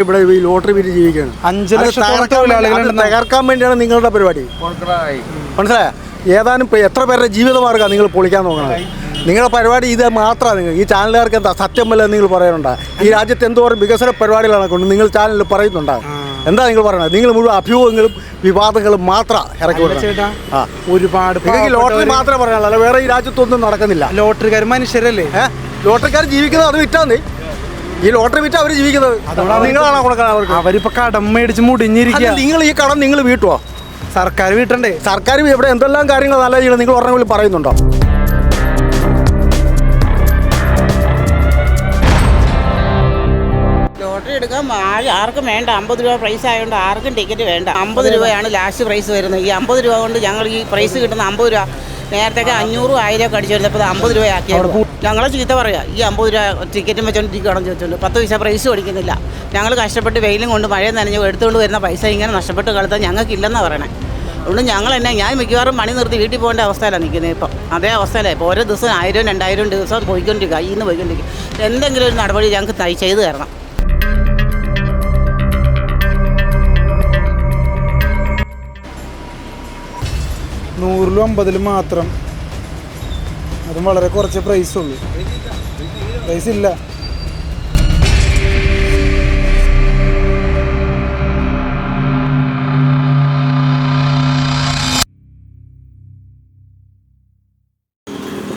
ഇവിടെ ഈ ലോട്ടറി വിറ്റ് ജീവിക്കുകയാണ്. അഞ്ച് ലക്ഷം ലക്ഷത്തോളം തകർക്കാൻ വേണ്ടി- തകർക്കാൻ വേണ്ടിയാണ് നിങ്ങളുടെ പരിപാടി. മനസ്സിലായ? ഏതാനും എത്ര പേരുടെ ജീവിതമാർഗമാണ് നിങ്ങൾ പൊളിക്കാൻ നോക്കണത്? നിങ്ങളുടെ പരിപാടി ഇത് മാത്രമാണ് നിങ്ങൾ. ഈ ചാനലുകാർക്ക് എന്താ സത്യം വല്ല നിങ്ങൾ പറയാനുണ്ട്? ഈ രാജ്യത്ത് എന്തോരം വികസന പരിപാടികളാണ് കൊണ്ട് നിങ്ങൾ ചാനലിൽ പറയുന്നുണ്ട്? എന്താ നിങ്ങൾ പറയുന്നത് നിങ്ങൾ മുഴുവൻ അഭ്യൂഹങ്ങളും വിവാദങ്ങളും മാത്രം ഇറക്കി ആ. ഒരുപാട് ലോട്ടറി മാത്രമേ പറയാനുള്ളൂ. അല്ല വേറെ ഈ രാജ്യത്തൊന്നും നടക്കുന്നില്ല. ലോട്ടറിക്കാർ മനുഷ്യരല്ലേ? ലോട്ടറിക്കാർ ജീവിക്കുന്നത് അത് വിറ്റാന്ന് ഈ ലോട്ടറി വിറ്റ് അവർ ജീവിക്കുന്നത്. നിങ്ങളാണോ കൊടുക്കാൻ അവർക്ക്? അവരിപ്പോ കടം മേടിച്ച് മുടിഞ്ഞിരിക്കുക നിങ്ങൾ ഈ കടം നിങ്ങൾ വീട്ടുവോ? സർക്കാർ വീട്ടണ്ടേ? സർക്കാർ ഇവിടെ എന്തെല്ലാം കാര്യങ്ങൾ നല്ല ചെയ്യണം നിങ്ങൾ ഉറങ്ങി പോലും പറയുന്നുണ്ടോ? ലോട്ടറി എടുക്കാൻ ആർക്കും വേണ്ട. അമ്പത് രൂപ പ്രൈസ് ആയതുകൊണ്ട് ആർക്കും ടിക്കറ്റ് വേണ്ട. അമ്പത് രൂപയാണ് ലാസ്റ്റ് പ്രൈസ് വരുന്നത്. ഈ അമ്പത് രൂപ കൊണ്ട് ഞങ്ങൾ ഈ പ്രൈസ് കിട്ടുന്ന അമ്പത് രൂപ നേരത്തെ അഞ്ഞൂറും ആയിരം ഒക്കെ അടിച്ചു വരുന്നപ്പോൾ അമ്പത് രൂപ ആക്കിയത് ഞങ്ങളെ ചീത്ത പറയാ. ഈ അമ്പത് രൂപ ടിക്കറ്റും വെച്ചോണ്ട് ഇരിക്കണം ചോദിച്ചോണ്ട്. പത്ത് പൈസ പ്രൈസ് മേടിക്കുന്നില്ല. ഞങ്ങൾ കഷ്ടപ്പെട്ട് വെയിലും കൊണ്ട് മഴയും നനഞ്ഞു എടുത്തുകൊണ്ട് വരുന്ന പൈസ ഇങ്ങനെ നഷ്ടപ്പെട്ട് കളത്താൻ ഞങ്ങൾക്കില്ലെന്നാണ് പറയണേ. അതുകൊണ്ട് ഞങ്ങൾ തന്നെ ഞാൻ മിക്കവാറും പണി നിർത്തി വീട്ടിൽ പോകേണ്ട അവസ്ഥയിലാണ് നിൽക്കുന്നത് ഇപ്പം. അതേ അവസ്ഥയിലാണ് ഇപ്പോൾ ഓരോ ദിവസം ആയിരം രണ്ടായിരം ദിവസം പോയിക്കൊണ്ടിരിക്കുക ഇന്ന് പോയിക്കൊണ്ടിരിക്കുക എന്തെങ്കിലും ഒരു നടപടി ഞങ്ങൾക്ക് തൈ- ചെയ്തു തരണം. നൂറിലും അമ്പതിലും മാത്രം. അതും വളരെ കുറച്ച് പ്രൈസ് ഉള്ളൂ. പ്രൈസ് ഇല്ല.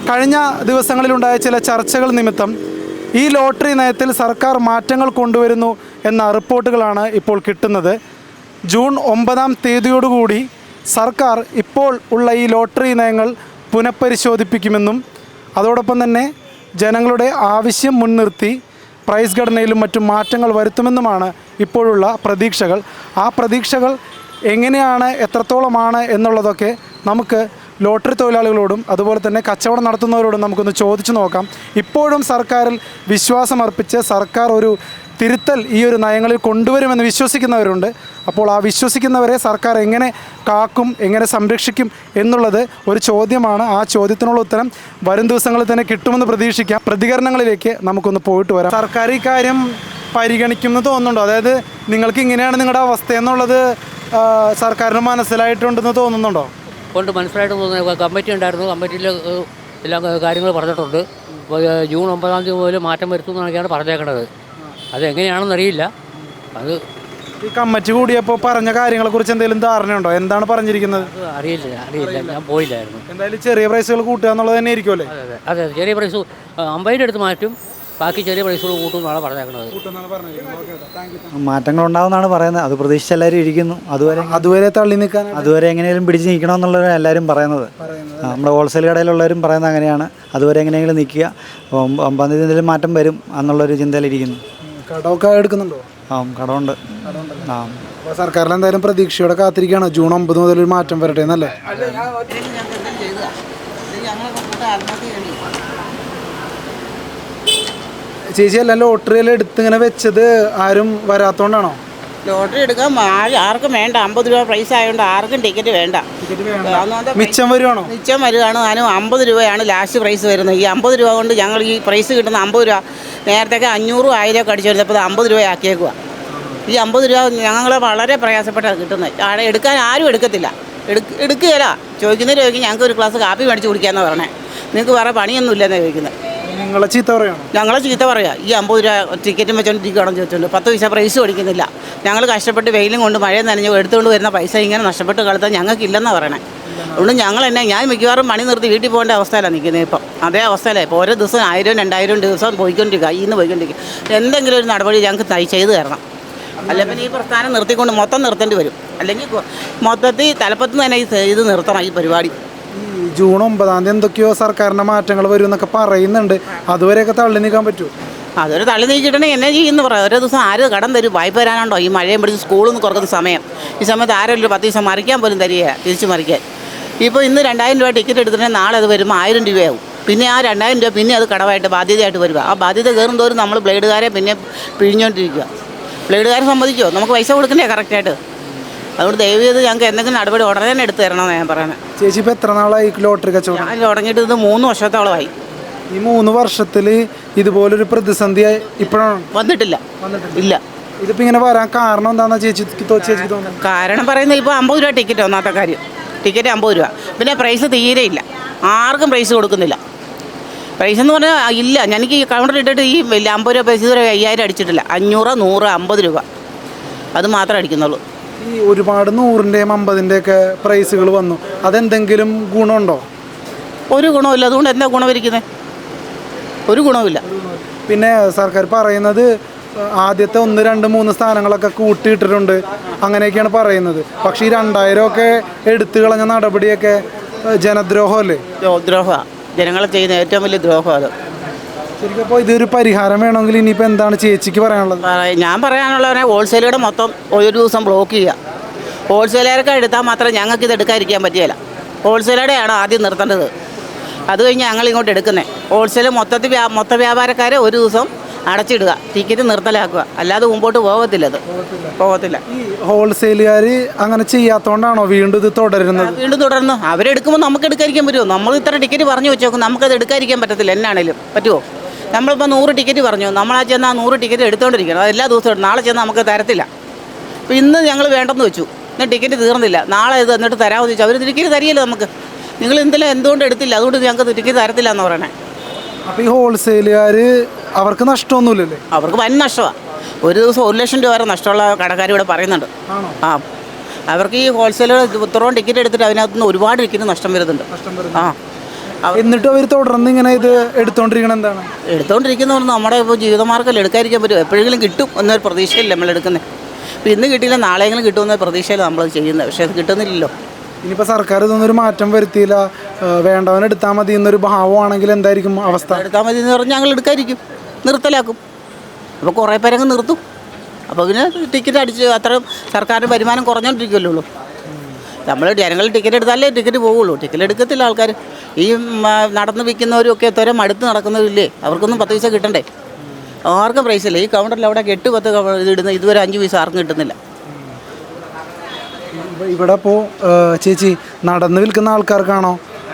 കഴിഞ്ഞ ദിവസങ്ങളിലുണ്ടായ ചില ചർച്ചകൾ നിമിത്തം ഈ ലോട്ടറി നയത്തിൽ സർക്കാർ മാറ്റങ്ങൾ കൊണ്ടുവരുന്നു എന്ന റിപ്പോർട്ടുകളാണ് ഇപ്പോൾ കിട്ടുന്നത്. ജൂൺ ഒമ്പതാം തീയതിയോടുകൂടി സർക്കാർ ഇപ്പോൾ ഉള്ള ഈ ലോട്ടറി നയങ്ങൾ പുനഃപരിശോധിപ്പിക്കുമെന്നും അതോടൊപ്പം തന്നെ ജനങ്ങളുടെ ആവശ്യം മുൻനിർത്തി പ്രൈസ് ഘടനയിലും മറ്റും മാറ്റങ്ങൾ വരുത്തുമെന്നുമാണ് ഇപ്പോഴുള്ള പ്രതീക്ഷകൾ. ആ പ്രതീക്ഷകൾ എങ്ങനെയാണ് എത്രത്തോളമാണ് എന്നുള്ളതൊക്കെ നമുക്ക് ലോട്ടറി തൊഴിലാളികളോടും അതുപോലെ തന്നെ കച്ചവടം നടത്തുന്നവരോടും നമുക്കൊന്ന് ചോദിച്ചു നോക്കാം. ഇപ്പോഴും സർക്കാരിൽ വിശ്വാസമർപ്പിച്ച് സർക്കാർ ഒരു തിരുത്തൽ ഈ ഒരു നയങ്ങളിൽ കൊണ്ടുവരുമെന്ന് വിശ്വസിക്കുന്നവരുണ്ട്. അപ്പോൾ ആ വിശ്വസിക്കുന്നവരെ സർക്കാർ എങ്ങനെ കാക്കും എങ്ങനെ സംരക്ഷിക്കും എന്നുള്ളത് ഒരു ചോദ്യമാണ്. ആ ചോദ്യത്തിനുള്ള ഉത്തരം വരും ദിവസങ്ങളിൽ തന്നെ കിട്ടുമെന്ന് പ്രതീക്ഷിക്കാം. പ്രതികരണങ്ങളിലേക്ക് നമുക്കൊന്ന് പോയിട്ട് വരാം. സർക്കാർ ഈ കാര്യം പരിഗണിക്കുമെന്ന് തോന്നുന്നുണ്ടോ. അതായത് നിങ്ങൾക്ക് ഇങ്ങനെയാണ് നിങ്ങളുടെ അവസ്ഥ എന്നുള്ളത് സർക്കാരിന് മനസ്സിലായിട്ടുണ്ടെന്ന് തോന്നുന്നുണ്ടോ? കൊണ്ട് മനസ്സിലായിട്ട് തോന്നുന്നു. കമ്മിറ്റി ഉണ്ടായിരുന്നു. കമ്മിറ്റിയിൽ എല്ലാ കാര്യങ്ങളും പറഞ്ഞിട്ടുണ്ട്. ജൂൺ ഒമ്പതാം തീയതി മുതൽ മാറ്റം വരുത്തുമെന്നൊക്കെയാണ് പറഞ്ഞേക്കണത്. അതെങ്ങനെയാണെന്ന് അറിയില്ല. അത് ഈ കമ്മിറ്റി കൂടിയപ്പോൾ പറഞ്ഞ കാര്യങ്ങളെക്കുറിച്ച് എന്തെങ്കിലും ധാരണയുണ്ടോ? എന്താണ് പറഞ്ഞിരിക്കുന്നത്? അറിയില്ല അറിയില്ല. ഞാൻ പോയില്ലായിരുന്നു. എന്തായാലും ചെറിയ പ്രൈസുകൾ കൂട്ടുക എന്നുള്ളത് തന്നെ ആയിരിക്കുമല്ലേ അതെ അതെ. അതെ അതെ. ചെറിയ പ്രൈസ് അമ്പതിന്റെ അടുത്ത് മാറ്റും. ബാക്കി ചെറിയ പ്രൈസുകൾ കൂട്ടും എന്നാണ് പറഞ്ഞേക്കുന്നത് മാറ്റങ്ങൾ ഉണ്ടാവുമെന്നാണ് പറയുന്നത്. അത് പ്രതീക്ഷിച്ച് എല്ലാവരും ഇരിക്കുന്നു. അതുവരെ അതുവരെ തള്ളി നിൽക്കാൻ അതുവരെ എങ്ങനെയും പിടിച്ച് നിൽക്കണമെന്നുള്ളവർ എല്ലാവരും പറയുന്നത്. ആ, നമ്മുടെ ഹോൾസെയിൽ കടയിലുള്ളവരും പറയുന്നത് അങ്ങനെയാണ്. അതുവരെ എങ്ങനെയെങ്കിലും നിൽക്കുക. അപ്പം ഒമ്പതാം തീയതി എന്തെങ്കിലും മാറ്റം വരും എന്നുള്ളൊരു ചിന്തയിലിരിക്കുന്നു. കടമൊക്കെ എടുക്കുന്നുണ്ടോ? ആ കടമുണ്ട്. ആ. അപ്പോൾ സർക്കാരിൽ എന്തായാലും പ്രതീക്ഷയോടെ കാത്തിരിക്കുകയാണ് ജൂൺ ഒമ്പത് മുതൽ ഒരു മാറ്റം വരട്ടെ എന്നല്ലേ ചേച്ചി അല്ല ലോട്ടറി എല്ലാം എടുത്ത് ഇങ്ങനെ വെച്ചത് ആരും വരാത്തോണ്ടാണോ? ലോട്ടറി എടുക്കാൻ ആർക്കും വേണ്ട. അമ്പത് രൂപ പ്രൈസ് ആയതുകൊണ്ട് ആർക്കും ടിക്കറ്റ് വേണ്ട. മിച്ചം വരുവാണോ? മിച്ചം വരുവാണ്. അതിന് അമ്പത് രൂപയാണ് ലാസ്റ്റ് പ്രൈസ് വരുന്നത്. ഈ അമ്പത് രൂപ കൊണ്ട് ഞങ്ങൾ ഈ പ്രൈസ് കിട്ടുന്ന അമ്പത് രൂപ നേരത്തെ അഞ്ഞൂറും ആയിരം ഒക്കെ അടിച്ചു വരുന്നപ്പോൾ അമ്പത് രൂപ ആക്കിയേക്കുക ഈ അമ്പത് രൂപ ഞങ്ങൾ വളരെ പ്രയാസപ്പെട്ടാണ് കിട്ടുന്നത്. ആടെ എടുക്കാൻ ആരും എടുക്കത്തില്ല. എടുക്ക് എടുക്കുകയില്ല. ചോദിക്കുന്ന ചോദിക്കും ഞങ്ങൾക്ക് ഒരു ഗ്ലാസ് കാപ്പി മേടിച്ച് കുടിക്കാമെന്ന് പറയണേ നിങ്ങൾക്ക് വേറെ പണിയൊന്നും ഇല്ലെന്നാണ് ചോദിക്കുന്നത്. ഞങ്ങളെ ചീത്ത പറയാം ഞങ്ങളെ ചീത്ത പറയാം. ഈ അമ്പത് രൂപ ടിക്കറ്റും വെച്ചോണ്ട് ഇരിക്കണം ചോദിച്ചോണ്ട്. പത്ത് പൈസ പ്രൈസ് മേടിക്കുന്നില്ല ഞങ്ങൾ കഷ്ടപ്പെട്ട് വെയിലും കൊണ്ട് മഴയും നനഞ്ഞ് എടുത്തുകൊണ്ട് വരുന്ന പൈസ ഇങ്ങനെ നഷ്ടപ്പെട്ട് കളത്താൻ ഞങ്ങൾക്കില്ലെന്നാണ് പറയണേ. അതുകൊണ്ട് ഞങ്ങൾ തന്നെ ഞാൻ മിക്കവാറും പണി നിർത്തി വീട്ടിൽ പോകേണ്ട അവസ്ഥയിലാണ് നിൽക്കുന്നത് ഇപ്പം. അതേ അവസ്ഥയിലാണ് ഇപ്പോൾ ഓരോ ദിവസം ആയിരം രണ്ടായിരം ദിവസം പോയിക്കൊണ്ടിരിക്കുക ഇന്ന് പോയിക്കൊണ്ടിരിക്കുക. എന്തെങ്കിലും ഒരു നടപടി ഞങ്ങൾക്ക് തൈ ചെയ്ത് തരണം. അല്ല പിന്നെ ഈ പ്രസ്ഥാനം നിർത്തിക്കൊണ്ട് മൊത്തം നിർത്തേണ്ടി വരും. അല്ലെങ്കിൽ മൊത്തത്തിൽ തലപ്പത്ത് തന്നെ ഈ ഇത് നിർത്തണം ഈ പരിപാടി. ജൂൺ ഒമ്പതാം തീയതി എന്തൊക്കെയോ സർക്കാരിന്റെ മാറ്റങ്ങൾ വരും എന്നൊക്കെ പറയുന്നുണ്ട്. അതുവരെയൊക്കെ തള്ളി നീക്കാൻ പറ്റുമോ? അതൊരു തള്ളി നീക്കിയിട്ടുണ്ടെങ്കിൽ എന്നെ ചെയ്യുന്ന പറയാം ഓരോ ദിവസം ആര് കടം തരും? വായ്പ തരാനുണ്ടോ? ഈ മഴയും പിടിച്ച് സ്കൂളിൽ നിന്ന് കുറക്കുന്ന സമയം. ഈ സമയത്ത് ആരെങ്കിലും പത്ത് ദിവസം മറിക്കാൻ പോലും തരിക തിരിച്ചു മറിക്കാൻ. ഇപ്പോൾ ഇന്ന് രണ്ടായിരം രൂപ ടിക്കറ്റ് എടുത്തിട്ടുണ്ടെങ്കിൽ നാളെ അത് വരുമ്പോൾ ആയിരം രൂപയാവും. പിന്നെ ആ രണ്ടായിരം രൂപ പിന്നെ അത് കടമായിട്ട് ബാധ്യതയായിട്ട് വരിക. ആ ബാധ്യത കയറും തോറും നമ്മൾ ബ്ലേഡുകാരെ പിന്നെ പിഴിഞ്ഞുകൊണ്ടിരിക്കുക ബ്ലേഡുകാരെ സമ്മതിക്കുമോ നമുക്ക് പൈസ കൊടുക്കണ്ടേ കറക്റ്റായിട്ട് അതുകൊണ്ട് ദയവ് ചെയ്ത് ഞങ്ങൾക്ക് എന്തെങ്കിലും നടപടി ഉടനെ തന്നെ എടുത്തു തരണമെന്ന് ഞാൻ പറയുന്നത് ചേച്ചി ഇപ്പോൾ എത്ര നാളായി ലോട്ടറി കച്ചവടം? തുടങ്ങിയിട്ട് ഇത് മൂന്ന് വർഷത്തോളമായി. ഈ മൂന്ന് വർഷത്തിൽ ഇതുപോലൊരു പ്രതിസന്ധി ഇപ്പോഴാണ്? വന്നിട്ടില്ല. ഇല്ല. ഇതിപ്പോ ഇങ്ങനെ വരാൻ കാരണം എന്താണെന്ന് ചേച്ചി ചേച്ചിക്ക് തോന്നുന്നത്? കാരണം പറയുന്നത് ഇപ്പോൾ അമ്പത് രൂപ ടിക്കറ്റ് ഒന്നാത്ത കാര്യം. ടിക്കറ്റ് അമ്പത് രൂപ. പിന്നെ പ്രൈസ് തീരെ ഇല്ല. ആർക്കും പ്രൈസ് കൊടുക്കുന്നില്ല. പ്രൈസ് എന്ന് പറഞ്ഞാൽ ഇല്ല. എനിക്ക് ഈ കൗണ്ടർ ഇട്ടിട്ട് ഈ വലിയ അമ്പത് രൂപ പൈസ ഇതുവരെ അയ്യായിരം അടിച്ചിട്ടില്ല. അഞ്ഞൂറ് നൂറ് അമ്പത് രൂപ. അത് മാത്രമേ അടിക്കുന്നുള്ളൂ. ഈ ഒരുപാട് നൂറിന്റെയും അമ്പതിന്റെയൊക്കെ പ്രൈസുകൾ വന്നു. അതെന്തെങ്കിലും ഗുണമുണ്ടോ? ഒരു ഗുണമില്ല അതുകൊണ്ട് എന്താ ഗുണമിരിക്കുന്നത് ഒരു ഗുണവുമില്ല. പിന്നെ സർക്കാർ പറയുന്നത് ആദ്യത്തെ ഒന്ന് രണ്ട് മൂന്ന് സ്ഥാനങ്ങളൊക്കെ കൂട്ടിയിട്ടിട്ടുണ്ട്. അങ്ങനെയൊക്കെയാണ് പറയുന്നത്. പക്ഷേ ഈ രണ്ടായിരം ഒക്കെ എടുത്തു കളഞ്ഞ നടപടിയൊക്കെ ജനദ്രോഹമല്ലേ? ദ്രോഹമാണ് ജനങ്ങളെ ചെയ്യുന്ന ഏറ്റവും വലിയ ദ്രോഹമാണ് അത്. ശരിക്കും അപ്പോൾ ഇതൊരു പരിഹാരം വേണമെങ്കിൽ ഇനിയിപ്പോൾ എന്താണ് ചേച്ചിക്ക് പറയാനുള്ളത്? ഞാൻ പറയാനുള്ളവരെ ഹോൾസെയിലുടെ മൊത്തം ഒരു ദിവസം ബ്ലോക്ക് ചെയ്യുക ഹോൾസെയിലുകാർക്ക് എടുത്താൽ മാത്രം ഞങ്ങൾക്ക് ഇത് എടുക്കാതിരിക്കാൻ പറ്റിയല്ല ഹോൾസെയിലൂടെയാണ് ആദ്യം നിർത്തേണ്ടത്? അത് കഴിഞ്ഞ് ഞങ്ങൾ ഇങ്ങോട്ട് എടുക്കുന്നത് ഹോൾസെയിൽ മൊത്തത്തിൽ മൊത്ത വ്യാപാരക്കാരെ ഒരു ദിവസം അടച്ചിടുക ടിക്കറ്റ് നിർത്തലാക്കുക. അല്ലാതെ മുമ്പോട്ട് പോകത്തില്ല അത്. പോകത്തില്ല ഹോൾസെയിലുകാർ അങ്ങനെ ചെയ്യാത്തതുകൊണ്ടാണോ വീണ്ടും ഇത് തുടരുന്നത്? വീണ്ടും തുടർന്ന്. അവരെടുക്കുമ്പോൾ നമുക്ക് എടുക്കാതിരിക്കാൻ പറ്റുമോ? നമ്മൾ ഇത്ര ടിക്കറ്റ് പറഞ്ഞു വെച്ചേക്കും നമുക്കത് എടുക്കാതിരിക്കാൻ പറ്റത്തില്ല. എന്നാണേലും പറ്റുമോ നമ്മളിപ്പോൾ നൂറ് ടിക്കറ്റ് പറഞ്ഞു. നമ്മളാ ചെന്ന് ആ നൂറ് ടിക്കറ്റ് എടുത്തുകൊണ്ടിരിക്കണം അത് എല്ലാ ദിവസവും നാളെ ചെന്ന് നമുക്ക് തരത്തില്ല. അപ്പോൾ ഇന്ന് ഞങ്ങൾ വേണ്ടെന്ന് വെച്ചു. ഇന്ന് ടിക്കറ്റ് തീർന്നില്ല. നാളെ ഇത് എന്നിട്ട് തരാമെന്ന് ചോദിച്ചു അവർ ടിക്കറ്റ് തരികയില്ല നമുക്ക്. നിങ്ങൾ ഇന്നലെ എന്തുകൊണ്ട് എടുത്തില്ല? അതുകൊണ്ട് ഞങ്ങൾക്ക് തിരിക്കി തരത്തില്ല എന്ന് പറയണേ. അപ്പോൾ ഈ ഹോൾസെയിലുകാർ അവർക്ക് നഷ്ടമൊന്നുമില്ലല്ലേ? അവർക്ക് വൻ നഷ്ടമാണ് ഒരു ദിവസം ഒരു ലക്ഷം രൂപ വരെ നഷ്ടമുള്ള കടക്കാർ ഇവിടെ പറയുന്നുണ്ട്. ആ. അവർക്ക് ഈ ഹോൾസെയിലുകൾ ഇത്രയും ടിക്കറ്റ് എടുത്തിട്ട് അതിനകത്തുനിന്ന് ഒരുപാട് ടിക്കറ്റ് നഷ്ടം വരുന്നുണ്ട്. ആ. എന്നിട്ട് അവർ തുടർന്ന് ഇങ്ങനെ ഇത് എടുത്തോണ്ടിരിക്കണം എന്താണ്? എടുത്തുകൊണ്ടിരിക്കുന്നവർ നമ്മുടെ ഇപ്പോൾ ജീവിതമാർഗം എടുക്കാതിരിക്കാൻ പറ്റും. എപ്പോഴെങ്കിലും കിട്ടും എന്നൊരു പ്രതീക്ഷയില്ല നമ്മൾ എടുക്കുന്നത് ഇപ്പം ഇന്ന് കിട്ടിയില്ല നാളെയെങ്കിലും കിട്ടുമെന്ന പ്രതീക്ഷയിൽ നമ്മളത് ചെയ്യുന്നത്. പക്ഷേ അത് കിട്ടുന്നില്ലല്ലോ. ഇനിയിപ്പോൾ സർക്കാർ ഇതൊന്നും ഒരു മാറ്റം വരുത്തിയില്ല. വേണ്ടവൻ എടുത്താൽ മതി എന്നൊരു ഭാവമാണെങ്കിൽ എന്തായിരിക്കും അവസ്ഥ? എടുത്താൽ മതി എന്ന് പറഞ്ഞാൽ ഞങ്ങൾ എടുക്കാതിരിക്കും. നിർത്തലാക്കും. അപ്പോൾ കുറേ പേരങ്ങ് നിർത്തും. അപ്പോൾ പിന്നെ ടിക്കറ്റ് അടിച്ച് അത്ര സർക്കാരിന്റെ വരുമാനം കുറഞ്ഞോണ്ടിരിക്കുമല്ലോ നമ്മൾ ജനങ്ങൾ ടിക്കറ്റ് എടുത്താലേ ടിക്കറ്റ് പോവുള്ളൂ. ടിക്കറ്റ് എടുക്കത്തില്ല ആൾക്കാർ ഈ നടന്ന് വിൽക്കുന്നവരും ഒക്കെ എത്തോരം അടുത്ത് നടക്കുന്നവരില്ലേ? അവർക്കൊന്നും പത്ത് പൈസ കിട്ടണ്ടേ? ആർക്കും പ്രൈസില്ല ഈ കൗണ്ടറിൽ അവിടെ എട്ട് പത്ത് ഇടുന്ന ഇതുവരെ അഞ്ച് പൈസ ആർക്കും കിട്ടുന്നില്ല. ഇപ്പൊ ഇവിടെ ഇപ്പോൾ ചേച്ചി നടന്ന് വിൽക്കുന്ന ആൾക്കാർക്കാണോ?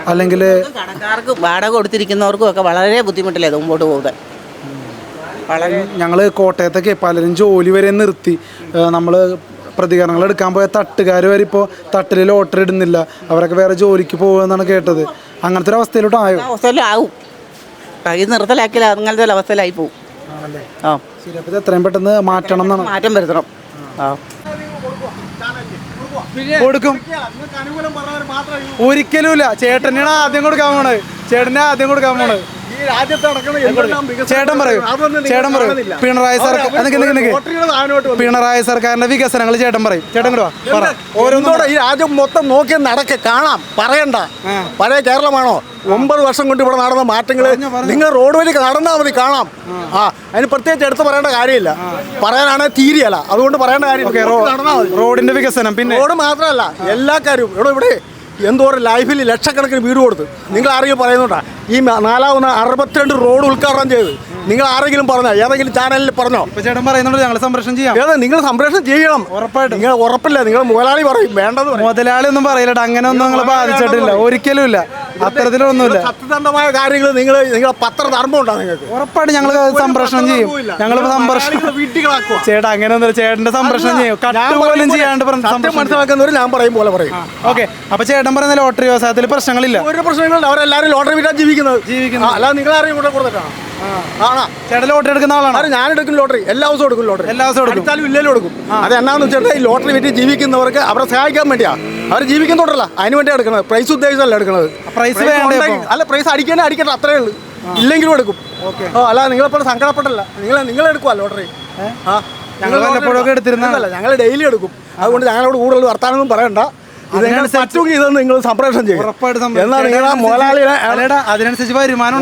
അല്ലെങ്കിൽ കടക്കാർക്ക് വാടക കൊടുത്തിരിക്കുന്നവർക്കും ഒക്കെ വളരെ ബുദ്ധിമുട്ടില്ലേ മുമ്പോട്ട് പോകുന്നത് വളരെ ഞങ്ങൾ കോട്ടയത്തൊക്കെ പലരും ജോലി വരെ നിർത്തി. നമ്മൾ പ്രതികരണങ്ങൾ എടുക്കാൻ പോയ തട്ടുകാർ വരെ ഇപ്പോ തട്ടിൽ ലോട്ടറി ഇടുന്നില്ല. അവരൊക്കെ വേറെ ജോലിക്ക് പോകുമെന്നാണ് കേട്ടത്. അങ്ങനത്തെ ഒരു അവസ്ഥയിലോട്ട് ആയോ അവസ്ഥയിലാവും. ഇത് നിർത്തലാക്കിയാൽ അങ്ങനത്തെ ഒരു അവസ്ഥയിലായി പോകും ആ. ശരി അപ്പോൾ എത്രയും പെട്ടെന്ന് മാറ്റണം എന്നാണ്. മാറ്റം വരുത്തണം. ആ. കൊടുക്കും. ഒരിക്കലും ഇല്ല ചേട്ടനാണ് ആദ്യം കൊടുക്കാൻ പോണത്. ചേട്ടനെ ആദ്യം കൊടുക്കാൻ പോണത്. ചേട്ടൻ പറയൂ. ചേട്ടൻ പറയൂ. പിണറായി സർക്കാർ. പിണറായി സർക്കാരിന്റെ വികസനങ്ങൾ ചേട്ടൻ പറയും. ചേട്ടൻ കൂടെ ഓരോന്നോടെ ഈ രാജ്യം മൊത്തം നോക്കി നടക്കെ? കാണാം. പറയണ്ട. പഴയ കേരളമാണോ? ഒമ്പത് വർഷം കൊണ്ട് ഇവിടെ നടന്ന മാറ്റങ്ങൾ നിങ്ങൾ റോഡ് വഴി നടന്നാൽ മതി കാണാം. ആ. അതിന് പ്രത്യേകിച്ച് എടുത്തു പറയേണ്ട കാര്യമില്ല. പറയാനാണെങ്കിൽ തീരെയല്ല. അതുകൊണ്ട് പറയേണ്ട കാര്യം റോഡിന്റെ വികസനം പിന്നെ? റോഡ് മാത്രമല്ല എല്ലാ കാര്യവും. ഇവിടെ ഇവിടെ എന്തോരം ലൈഫിൽ ലക്ഷക്കണക്കിന് വീട് കൊടുത്ത്. നിങ്ങൾ ആരെങ്കിലും പറയുന്നുണ്ടാ? ഈ നാലാവുന്ന അറുപത്തിരണ്ട് റോഡ് ഉദ്ഘാടനം ചെയ്ത്. നിങ്ങൾ ആരെങ്കിലും പറഞ്ഞോ? ഏതെങ്കിലും ചാനലിൽ പറഞ്ഞോ? ചേട്ടൻ പറയുന്നുണ്ട് ഞങ്ങൾ സംരക്ഷണം ചെയ്യാം. ഏത്? നിങ്ങൾ സംപ്രേഷണം ചെയ്യണം. ഉറപ്പായിട്ട്. നിങ്ങൾ ഉറപ്പില്ല. നിങ്ങൾ മുതലാളി പറയും. വേണ്ടത്. മുതലാളി ഒന്നും പറയില്ല അങ്ങനെ ഒന്നും നിങ്ങൾ ബാധിച്ചിട്ടില്ല. ഒരിക്കലും ഇല്ല അത്തരത്തിലൊന്നുമില്ല. സത്യസന്ധമായ കാര്യങ്ങൾ നിങ്ങൾ നിങ്ങളെ പത്രധർമ്മം ഉണ്ടോ നിങ്ങൾക്ക്? ഉറപ്പായിട്ടും ഞങ്ങൾ സംപ്രഷണം ചെയ്യും. ഞങ്ങൾ സംരക്ഷണം വീട്ടികളാക്കുക. ചേട്ടാ അങ്ങനെ ഒന്നുമില്ല. ചേട്ടന്റെ സംപ്രഷണം ചെയ്യും. പോലും ചെയ്യാണ്ട് മനസ്സിലാക്കുന്നവർ ഞാൻ പറയും പോലെ പറയും. ഓക്കെ. അപ്പൊ ചേട്ടൻ പറയുന്ന ലോട്ടറി വ്യവസായത്തിൽ പ്രശ്നങ്ങളില്ല. ഒരു പ്രശ്നങ്ങളുണ്ട്. അവരെല്ലാവരും ലോട്ടറി വീട്ടാൻ ജീവിക്കുന്നത്. ജീവിക്കുന്നത്. അല്ലാതെ നിങ്ങൾ ആരെയും കൂടെ കൊടുത്തിട്ടാണ് ആണോ? ചേട്ടൻ ലോട്ടറി എടുക്കുന്ന ആളാണ്? ഞാൻ എടുക്കും ലോട്ടറി. എല്ലാ ദിവസവും എടുക്കും ലോട്ടറി. എല്ലാ ദിവസവും എടുക്കും. അടിച്ചാലും ഇല്ലേലും എടുക്കും. അത് എന്നാന്ന് വെച്ചിട്ട് ഈ ലോട്ടറി വിറ്റ് ജീവിക്കുന്നവർക്ക് അവരെ സഹായിക്കാൻ വേണ്ടിയാ. അവർ തുടരല്ല. അതിന് വേണ്ടി എടുക്കണത് പ്രൈസ് ഉദ്ദേശിച്ചല്ല എടുക്കണത് പ്രൈസ് അല്ല പ്രൈസ് അടിക്കാനേ അടിക്കട്ടെ. അത്രേ ഉള്ളൂ. ഇല്ലെങ്കിലും എടുക്കും. ഓ അല്ല നിങ്ങളെപ്പോലെ സങ്കടപ്പെട്ടല്ല. നിങ്ങൾ നിങ്ങൾ എടുക്കുവല്ലോ ലോട്ടറി ആ. ഞങ്ങൾ. ഞങ്ങൾ ഡെയിലി എടുക്കും. അതുകൊണ്ട് ഞങ്ങളോട് കൂടുതൽ വർത്താനൊന്നും പറയണ്ട. നിങ്ങൾ പറ്റുമെങ്കിൽ ഇതൊന്നും നിങ്ങൾ സംപ്രേഷണം ചെയ്യും. എന്നാൽ നിങ്ങൾ അതിനനുസരിച്ച് വരുമാനം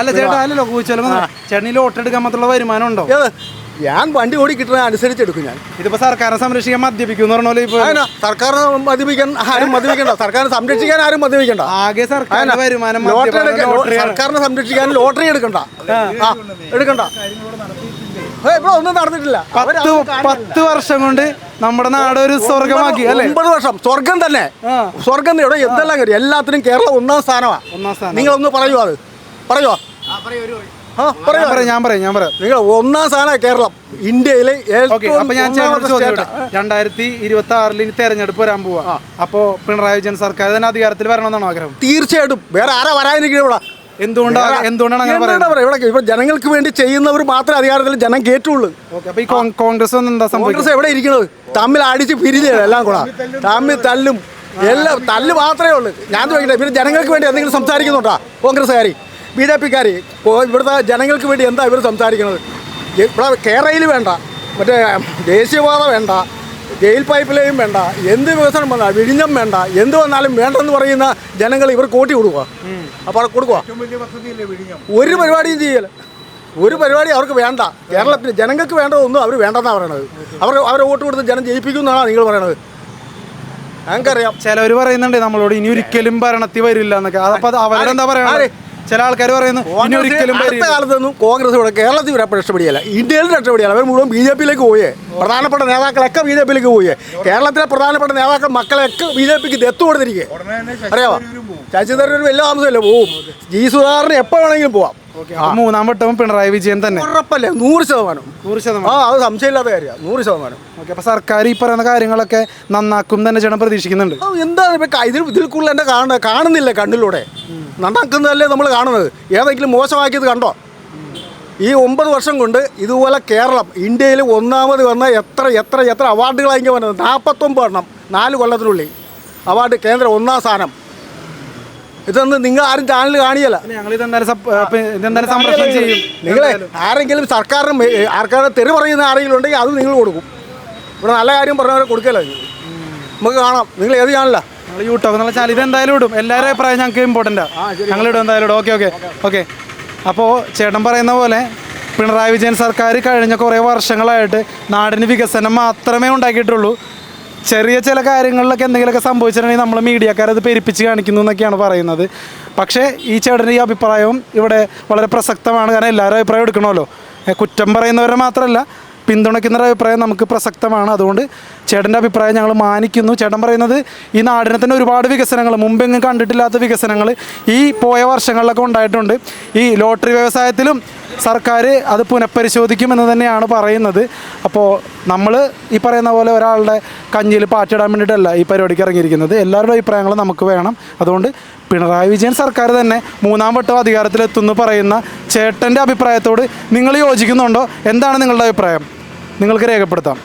അല്ല ചേട്ടാ അല്ലല്ലോ കൂച്ചോളം ചേട്ടൻ ഓട്ടെടുക്കാൻ മാത്രമുള്ള വരുമാനം ഉണ്ടോ? ഞാൻ വണ്ടി ഓടി കിട്ടുന്ന അനുസരിച്ചെടുക്കും ഞാൻ. ഇതിപ്പോ സർക്കാരിനെ സംരക്ഷിക്കാൻ മദ്യപിക്കും എന്ന് പറഞ്ഞ പോലെ ഇപ്പൊ അതിനാ സർക്കാരിനെ മദ്യപിക്കാൻ ആരും മദ്യപിക്കണ്ട. സർക്കാരിനെ സംരക്ഷിക്കാൻ ആരും മദ്യപിക്കണ്ട. ആകെ സർക്കാർ അതിനാ. വരുമാനം ലോട്ടറി മദ്യപാനം. സർക്കാരിനെ സംരക്ഷിക്കാൻ ലോട്ടറി എടുക്കണ്ട. ആ. എടുക്കണ്ട. ഏയ്, ഇവിടെ ഒന്നും നടന്നിട്ടില്ല. പത്ത് അതൊന്നും കാണുന്നില്ല. പത്ത് വർഷം കൊണ്ട് നമ്മുടെ നാട് ഒരു സ്വർഗമാക്കി അല്ലെ? ഒമ്പത് വർഷം. സ്വർഗം തന്നെ. ആ. സ്വർഗം ഇവിടെ എന്തെല്ലാം കാര്യം? എല്ലാത്തിനും കേരളം ഒന്നാം സ്ഥാനമാണ് ഒന്നാം സ്ഥാനം നിങ്ങളൊന്ന് പറയുമോ അത്. പറയുമോ പറയാം. പറയാം ഞാൻ പറയാം ഞാൻ പറയാം. നിങ്ങൾ ഒന്നാം സ്ഥാനം കേരളം. ഇന്ത്യയിലെ അപ്പൊ ഞാൻ? രണ്ടായിരത്തി ഇരുപത്തി ആറിൽ ഇനി തെരഞ്ഞെടുപ്പ് വരാൻ പോവാ. അപ്പോ പിണറായി വിജയൻ സർക്കാർ തന്നെ അധികാരത്തിൽ വരണമെന്നാണ് ആഗ്രഹം? തീർച്ചയായിട്ടും. വേറെ ആരാ വരാനിരിക്കുന്നത് ഇവിടെ? എന്തുകൊണ്ടാണ് എന്തുകൊണ്ടാണ് അങ്ങനെ പറയുന്നത്? ഇവിടെ ഇവിടെ ജനങ്ങൾക്ക് വേണ്ടി ചെയ്യുന്നവർ മാത്രമേ അധികാരത്തിൽ ജനം കേട്ടുള്ളൂ അപ്പൊ ഈ കോൺഗ്രസ് എന്താ കോൺഗ്രസ് എവിടെ ഇരിക്കുന്നത് തമ്മിൽ അടിച്ച് പിരിഞ്ഞാണ് എല്ലാം കൂടെ? തമ്മിൽ തല്ലും. എല്ലാം തല്ല് മാത്രമേ ഉള്ളൂ. ഞാൻ ചോദിക്കട്ടെ പിന്നെ ജനങ്ങൾക്ക് വേണ്ടി എന്തെങ്കിലും സംസാരിക്കുന്നുണ്ടോ കോൺഗ്രസ്സുകാർ ബി ജെ പിക്കാർ ഇവിടുത്തെ ജനങ്ങൾക്ക് വേണ്ടി എന്താ ഇവർ സംസാരിക്കുന്നത് ഇവിടെ കേരളയിൽ വേണ്ട. മറ്റേ ദേശീയപാത വേണ്ട. ജയിൽ പൈപ്പ് ലൈൻ വേണ്ട. എന്ത് വികസനം വേണ്ട വിഴിഞ്ഞം വേണ്ട. എന്ത് വന്നാലും വേണ്ടെന്ന് പറയുന്ന ജനങ്ങൾ ഇവർ കൂട്ടി കൊടുക്കുക അപ്പോൾ കൊടുക്കുക ഒരു പരിപാടിയും ചെയ്യല. ഒരു പരിപാടി അവർക്ക് വേണ്ട. കേരളത്തിൽ ജനങ്ങൾക്ക് വേണ്ടതൊന്നും അവർ വേണ്ടെന്നാണ് പറയണത്. അവർ അവരെ വോട്ട് കൊടുത്ത് ജനം ജയിപ്പിക്കും എന്നാണ് നിങ്ങൾ പറയണത്. ഞങ്ങൾക്കറിയാം. ചിലവർ പറയുന്നുണ്ട് നമ്മളോട് ഇനി ഒരിക്കലും ഭരണത്തിൽ വരില്ല എന്നൊക്കെ. അതപ്പോൾ അവരെന്താ പറയുക ചില ആൾക്കാർ പറയുന്നു ഇനി ഒരിക്കലും അടുത്ത വരില്ല. കാലത്തൊന്നും കോൺഗ്രസ് ഇവിടെ കേരളത്തിൽ ഇവിടെ രക്ഷപ്പെടിയല്ല ഇന്ത്യയിൽ രക്ഷപ്പെടിയല്ല. അവർ മുഴുവൻ ബി ജെ പിയിലേക്ക് പോയേ. പ്രധാനപ്പെട്ട നേതാക്കളൊക്കെ ബി ജെ പിയിലേക്ക് പോയേ. കേരളത്തിലെ പ്രധാനപ്പെട്ട നേതാക്കൾ മക്കളെയൊക്കെ ബി ജെ പിക്ക് ദത്ത് കൊടുത്തിരിക്കുക അറിയാമോ ശശി തരൂർ വലിയ താമസമല്ലേ? പോവും. ജി സുധാകരന് എപ്പോൾ വേണമെങ്കിലും പോവാം. മൂന്നാം വട്ടവും പിണറായി വിജയൻ തന്നെ. ഉറപ്പല്ലേ? നൂറ് ശതമാനം. നൂറ് ആ ശതമാനം അത് സംശയമില്ലാത്ത കാര്യമാണ്. നൂറ് ശതമാനം. ഓക്കെ അപ്പൊ സർക്കാർ ഈ പറയുന്ന കാര്യങ്ങളൊക്കെ നന്നാക്കും തന്നെ ജനം പ്രതീക്ഷിക്കുന്നുണ്ട്. എന്താണ് ഇപ്പൊ ഇതിൽ ഇതിൽ കൂടുതൽ എന്നെ കാണുന്നില്ല കണ്ണിലൂടെ. നന്നാക്കുന്നതല്ലേ നമ്മൾ കാണുന്നത്. ഏതെങ്കിലും മോശമാക്കിയത് കണ്ടോ? ഈ ഒമ്പത് വർഷം കൊണ്ട് ഇതുപോലെ കേരളം ഇന്ത്യയിൽ ഒന്നാമത് വന്ന എത്ര എത്ര എത്ര അവാർഡുകളായിരിക്കും വന്നത്? നാൽപ്പത്തൊമ്പത് എണ്ണം നാല് കൊല്ലത്തിനുള്ളിൽ. അവാർഡ് കേന്ദ്ര ഒന്നാം സ്ഥാനം. ഇതൊന്നും നിങ്ങൾ ആരും ചാനൽ കാണിയല്ല. നിങ്ങൾ ആരെങ്കിലും സർക്കാരിന് ആർക്കാരെ തെറി പറയുന്ന ആരെങ്കിലും ഉണ്ടെങ്കിൽ അത് നിങ്ങൾ കൊടുക്കും. ഇവിടെ നല്ല കാര്യം പറഞ്ഞവരെ കൊടുക്കല്ലോ നമുക്ക് കാണാം. നിങ്ങൾ ഏത് ചാനലാണ് ഞങ്ങൾ യൂട്യൂബ് എന്നുള്ള ചാനൽ ഇതെന്തായാലും ഇടും. എല്ലാവരും അഭിപ്രായം ഞങ്ങൾക്ക് ഇമ്പോർട്ടന്റ് ഞങ്ങൾ ഇടും എന്തായാലും ഇടും. ഓക്കെ ഓക്കെ ഓക്കെ അപ്പോൾ ചേട്ടൻ പറയുന്ന പോലെ പിണറായി വിജയൻ സർക്കാർ കഴിഞ്ഞ കുറേ വർഷങ്ങളായിട്ട് നാടിന് വികസനം മാത്രമേ ഉണ്ടാക്കിയിട്ടുള്ളൂ. ചെറിയ ചില കാര്യങ്ങളിലൊക്കെ എന്തെങ്കിലുമൊക്കെ സംഭവിച്ചിട്ടുണ്ടെങ്കിൽ നമ്മൾ മീഡിയക്കാരത് പെരുപ്പിച്ച് കാണിക്കുന്നു എന്നൊക്കെയാണ് പറയുന്നത്. പക്ഷേ ഈ ചേട്ടന്റെ ഈ അഭിപ്രായവും ഇവിടെ വളരെ പ്രസക്തമാണ്. കാരണം എല്ലാവരും അഭിപ്രായം എടുക്കണമല്ലോ. കുറ്റം പറയുന്നവരെ മാത്രമല്ല പിന്തുണയ്ക്കുന്നവരുടെ അഭിപ്രായം നമുക്ക് പ്രസക്തമാണ്. അതുകൊണ്ട് ചേട്ടന്റെ അഭിപ്രായം ഞങ്ങൾ മാനിക്കുന്നു. ചേട്ടൻ പറയുന്നത് ഈ നാടിനെ തന്നെ ഒരുപാട് വികസനങ്ങൾ മുമ്പെങ്ങും കണ്ടിട്ടില്ലാത്ത വികസനങ്ങൾ ഈ പോയ വർഷങ്ങളിലൊക്കെ ഉണ്ടായിട്ടുണ്ട്. ഈ ലോട്ടറി വ്യവസായത്തിലും സർക്കാർ അത് പുനഃപരിശോധിക്കുമെന്ന് തന്നെയാണ് പറയുന്നത്. അപ്പോൾ നമ്മൾ ഈ പറയുന്ന പോലെ ഒരാളുടെ കഞ്ഞിയിൽ പാറ്റിടാൻ വേണ്ടിയിട്ടല്ല ഈ പരിപാടിക്ക് ഇറങ്ങിയിരിക്കുന്നത്. എല്ലാവരുടെ അഭിപ്രായങ്ങളും നമുക്ക് വേണം. അതുകൊണ്ട് പിണറായി വിജയൻ സർക്കാർ തന്നെ മൂന്നാം വട്ടം അധികാരത്തിലെത്തുന്നു പറയുന്ന ചേട്ടന്റെ അഭിപ്രായത്തോട് നിങ്ങൾ യോജിക്കുന്നുണ്ടോ? എന്താണ് നിങ്ങളുടെ അഭിപ്രായം? നിങ്ങൾക്ക് രേഖപ്പെടുത്താം